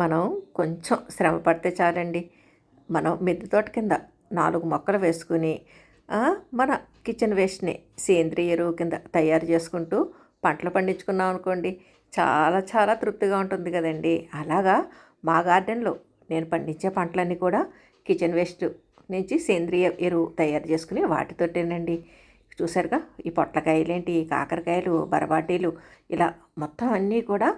మనం కొంచెం శ్రమ పడితే చాలండి. మనం మిద్దె తోట కింద నాలుగు మొక్కలు వేసుకుని మన కిచెన్ వేస్ట్ని సేంద్రియ ఎరువు కింద తయారు చేసుకుంటూ పంటలు పండించుకున్నాం అనుకోండి చాలా చాలా తృప్తిగా ఉంటుంది కదండి. అలాగా మా గార్డెన్లో నేను పండించే పంటలన్నీ కూడా కిచెన్ వేస్ట్ నుంచి సేంద్రియ ఎరువు తయారు చేసుకుని వాటితోటేనండి. చూసారుగా ఈ పొట్లకాయలేంటి ఈ కాకరకాయలు బరబాటీలు ఇలా మొత్తం అన్నీ కూడా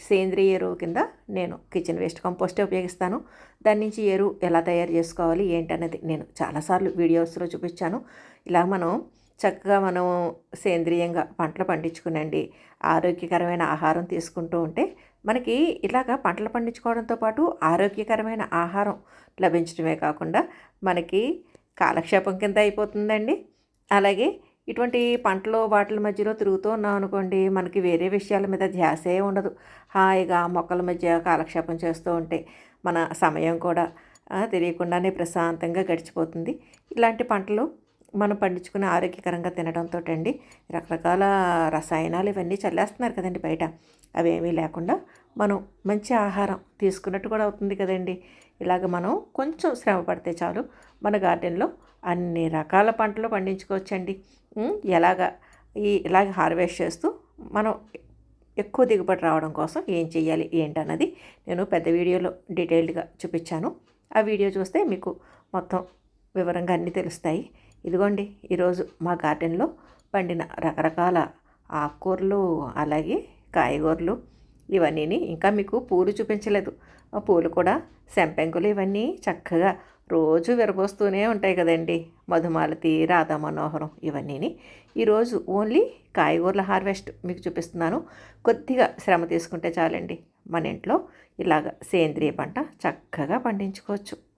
సేంద్రియ ఎరువు కింద నేను కిచెన్ వేస్ట్ కంపోస్టే ఉపయోగిస్తాను. దాని నుంచి ఎరువు ఎలా తయారు చేసుకోవాలి ఏంటనేది నేను చాలాసార్లు వీడియోస్లో చూపించాను. ఇలా మనం చక్కగా మనం సేంద్రియంగా పంటలు పండించుకునండి ఆరోగ్యకరమైన ఆహారం తీసుకుంటూ ఉంటే మనకి ఇలాగ పంటలు పండించుకోవడంతో పాటు ఆరోగ్యకరమైన ఆహారం లభించడమే కాకుండా మనకి కాలక్షేపం కింద అయిపోతుందండి. అలాగే ఇటువంటి పంటలు వాటిల మధ్యలో తిరుగుతూ ఉన్నాం అనుకోండి మనకి వేరే విషయాల మీద ధ్యాసే ఉండదు. హాయిగా మొక్కల మధ్య కాలక్షేపం చేస్తూ ఉంటే మన సమయం కూడా తెలియకుండానే ప్రశాంతంగా గడిచిపోతుంది. ఇలాంటి పంటలు మనం పండించుకుని ఆరోగ్యకరంగా తినడంతో అండి రకరకాల రసాయనాలు ఇవన్నీ చల్లేస్తున్నారు కదండి బయట. అవేమీ లేకుండా మనం మంచి ఆహారం తీసుకున్నట్టు కూడా అవుతుంది కదండి. ఇలాగ మనం కొంచెం శ్రమ పడితే చాలు మన గార్డెన్లో అన్ని రకాల పంటలు పండించుకోవచ్చండి. ఎలాగ ఈ ఇలాగ హార్వెస్ట్ చేస్తూ మనం ఎక్కువ దిగుబడి రావడం కోసం ఏం చేయాలి ఏంటన్నది నేను పెద్ద వీడియోలో డీటెయిల్డ్గా చూపించాను. ఆ వీడియో చూస్తే మీకు మొత్తం వివరంగా అన్నీ తెలుస్తాయి. ఇదిగోండి ఈరోజు మా గార్డెన్లో పండిన రకరకాల ఆకుకూరలు అలాగే కాయగూరలు ఇవన్నీ ఇంకా మీకు పూలు చూపించలేదు. ఆ పూలు కూడా సెంపెంగులు ఇవన్నీ చక్కగా రోజు విరబోస్తూనే ఉంటాయి కదండి. మధుమాలతి రాధా మనోహరం ఇవన్నీని. ఈరోజు ఓన్లీ కాయగూరల హార్వెస్ట్ మీకు చూపిస్తున్నాను. కొద్దిగా శ్రమ తీసుకుంటే చాలండి. మన ఇంట్లో ఇలాగ సేంద్రియ పంట చక్కగా పండించుకోవచ్చు.